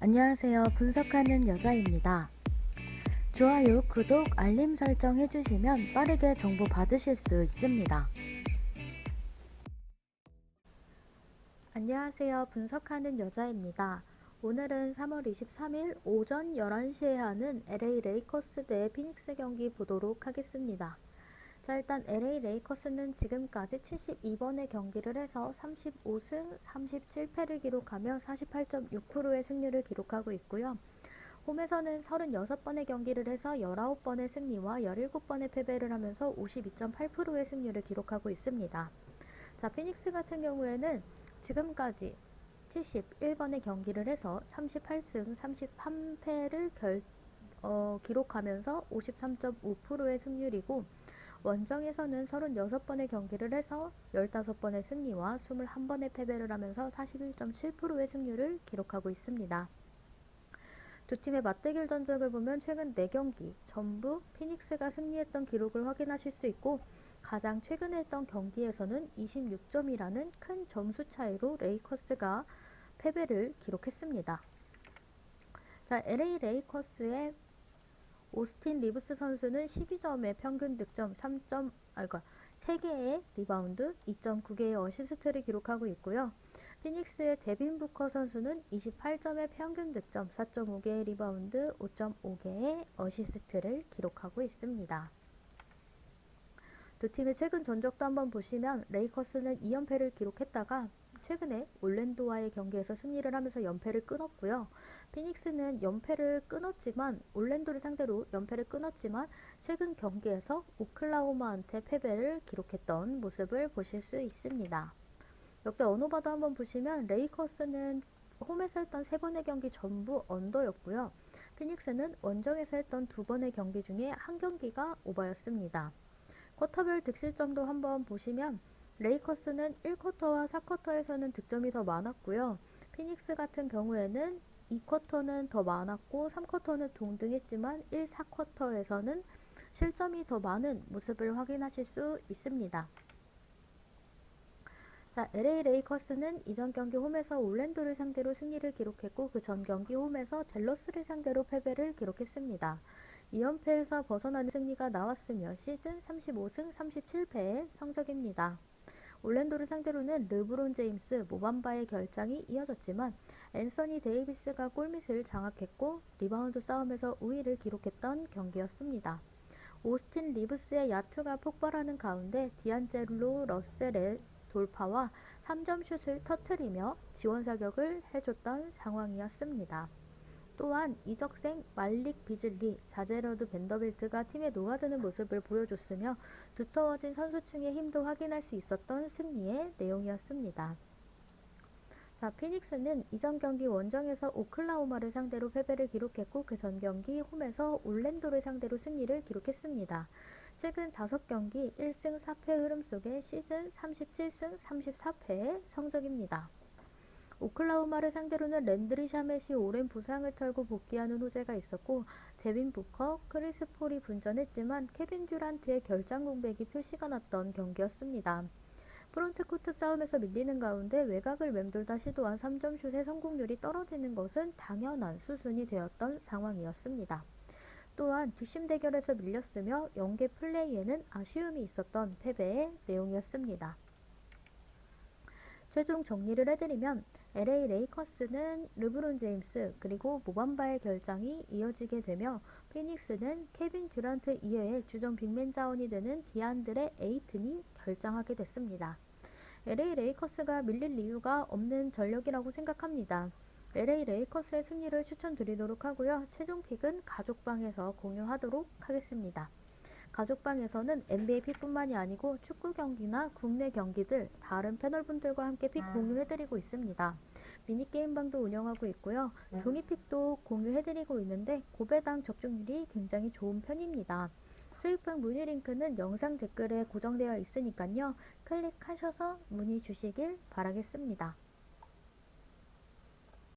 안녕하세요. 분석하는 여자입니다. 좋아요, 구독, 알림 설정 해주시면 빠르게 정보 받으실 수 있습니다. 안녕하세요. 분석하는 여자입니다. 오늘은 3월 23일 오전 11시에 하는 LA 레이커스 대 피닉스 경기 보도록 하겠습니다. 자, 일단 LA 레이커스는 지금까지 72번의 경기를 해서 35승 37패를 기록하며 48.6%의 승률을 기록하고 있고요. 홈에서는 36번의 경기를 해서 19번의 승리와 17번의 패배를 하면서 52.8%의 승률을 기록하고 있습니다. 자, 피닉스 같은 경우에는 지금까지 71번의 경기를 해서 38승 33패를 결, 어, 기록하면서 53.5%의 승률이고 원정에서는 36번의 경기를 해서 15번의 승리와 21번의 패배를 하면서 41.7%의 승률을 기록하고 있습니다. 두 팀의 맞대결 전적을 보면 최근 4경기 전부 피닉스가 승리했던 기록을 확인하실 수 있고 가장 최근에 했던 경기에서는 26점이라는 큰 점수 차이로 레이커스가 패배를 기록했습니다. 자, LA 레이커스의 오스틴 리브스 선수는 12점의 평균 득점 3점 아 그러니까 3개의 리바운드 2.9개의 어시스트를 기록하고 있고요. 피닉스의 데빈 부커 선수는 28점의 평균 득점 4.5개의 리바운드 5.5개의 어시스트를 기록하고 있습니다. 두 팀의 최근 전적도 한번 보시면 레이커스는 2연패를 기록했다가 최근에 올랜도와의 경기에서 승리를 하면서 연패를 끊었고요. 피닉스는 연패를 끊었지만 올랜도를 상대로 연패를 끊었지만 최근 경기에서 오클라호마한테 패배를 기록했던 모습을 보실 수 있습니다. 역대 언어바도 한번 보시면 레이커스는 홈에서 했던 세 번의 경기 전부 언더였고요. 피닉스는 원정에서 했던 두 번의 경기 중에 한 경기가 오버였습니다. 쿼터별 득실점도 한번 보시면 레이커스는 1쿼터와 4쿼터에서는 득점이 더 많았고요. 피닉스 같은 경우에는 2쿼터는 더 많았고 3쿼터는 동등했지만 1, 4쿼터에서는 실점이 더 많은 모습을 확인하실 수 있습니다. 자, LA 레이커스는 이전 경기 홈에서 올랜도를 상대로 승리를 기록했고 그 전 경기 홈에서 델러스를 상대로 패배를 기록했습니다. 2연패에서 벗어나는 승리가 나왔으며 시즌 35승 37패의 성적입니다. 올랜도를 상대로는 르브론 제임스, 모밤바의 결장이 이어졌지만 앤서니 데이비스가 골밑을 장악했고 리바운드 싸움에서 우위를 기록했던 경기였습니다. 오스틴 리브스의 야투가 폭발하는 가운데 디안젤로 러셀의 돌파와 3점 슛을 터트리며 지원 사격을 해줬던 상황이었습니다. 또한 이적생 말릭 비즐리, 자제러드 벤더빌트가 팀에 녹아드는 모습을 보여줬으며 두터워진 선수층의 힘도 확인할 수 있었던 승리의 내용이었습니다. 자, 피닉스는 이전 경기 원정에서 오클라호마를 상대로 패배를 기록했고 그 전 경기 홈에서 올랜도를 상대로 승리를 기록했습니다. 최근 5경기 1승 4패 흐름 속에 시즌 37승 34패의 성적입니다. 오클라호마를 상대로는 랜드리 샤멧이 오랜 부상을 털고 복귀하는 호재가 있었고 데빈 부커, 크리스 폴이 분전했지만 케빈 듀란트의 결장 공백이 표시가 났던 경기였습니다. 프론트 코트 싸움에서 밀리는 가운데 외곽을 맴돌다 시도한 3점 슛의 성공률이 떨어지는 것은 당연한 수순이 되었던 상황이었습니다. 또한 뒷심 대결에서 밀렸으며 연계 플레이에는 아쉬움이 있었던 패배의 내용이었습니다. 최종 정리를 해드리면 LA 레이커스는 르브론 제임스 그리고 모밤바의 결장이 이어지게 되며 피닉스는 케빈 듀란트 이외에 주전 빅맨 자원이 되는 디안드레 에이튼이 결장하게 됐습니다. LA 레이커스가 밀릴 이유가 없는 전력이라고 생각합니다. LA 레이커스의 승리를 추천드리도록 하고요. 최종 픽은 가족방에서 공유하도록 하겠습니다. 가족방에서는 NBA 픽뿐만이 아니고 축구 경기나 국내 경기들 다른 패널분들과 함께 픽 공유해드리고 있습니다. 미니게임방도 운영하고 있고요. 종이픽도 공유해드리고 있는데 고배당 적중률이 굉장히 좋은 편입니다. 수익방 문의 링크는 영상 댓글에 고정되어 있으니까요. 클릭하셔서 문의 주시길 바라겠습니다.